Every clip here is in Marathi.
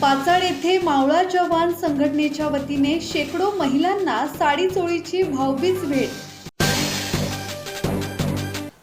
पाचाड येथे मावळा जवान संघटनेच्या वतीने शेकडो महिलांना साडी चोळीची भावबीज भेट.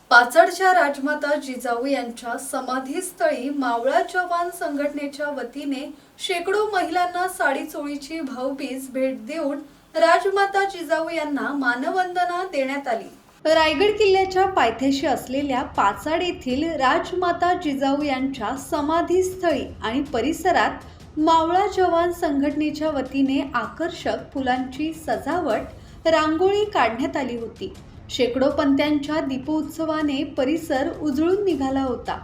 पाचडच्या राजमाता जिजाऊ यांच्या समाधीस्थळी मावळा जवान संघटनेच्या वतीने शेकडो महिलांना साडी चोळीची भाऊबीज भेट देऊन राजमाता जिजाऊ यांना मानवंदना देण्यात आली. रायगड किल्ल्याच्या पायथ्याशी असलेल्या पाचाड येथील राजमाता जिजाऊ यांच्या समाधीस्थळी आणि परिसरात मावळा जवान संघटनेच्या वतीने आकर्षक फुलांची सजावट रांगोळी काढण्यात आली होती. शेकडो पंत्यांच्या दीपोत्सवाने परिसर उजळून निघाला होता.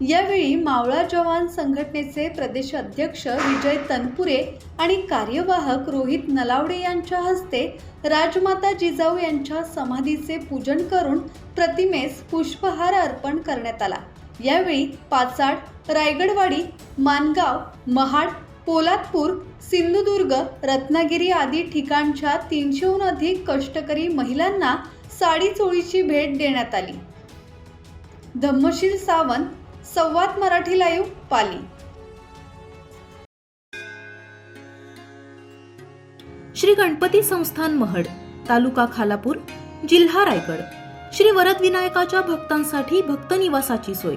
यावेळी मावळा जवान संघटनेचे प्रदेश अध्यक्ष विजय तनपुरे आणि कार्यवाहक रोहित नलावडे यांच्या हस्ते राजमाता जिजाऊ यांच्या समाधीचे पूजन करून प्रतिमेस पुष्पहार अर्पण करण्यात आला. यावेळी पाचाड रायगडवाडी मानगाव महाड पोलादपूर सिंधुदुर्ग रत्नागिरी आदी ठिकाणच्या तीनशेहून अधिक कष्टकरी महिलांना साडी चोळीची भेट देण्यात आली. धम्मशील सावंत संवाद मराठी लाईव्ह पाली. श्री गणपती संस्थान महड तालुका खालापूर जिल्हा रायगड. श्री वरदविनायकाच्या भक्तांसाठी भक्त निवासाची सोय.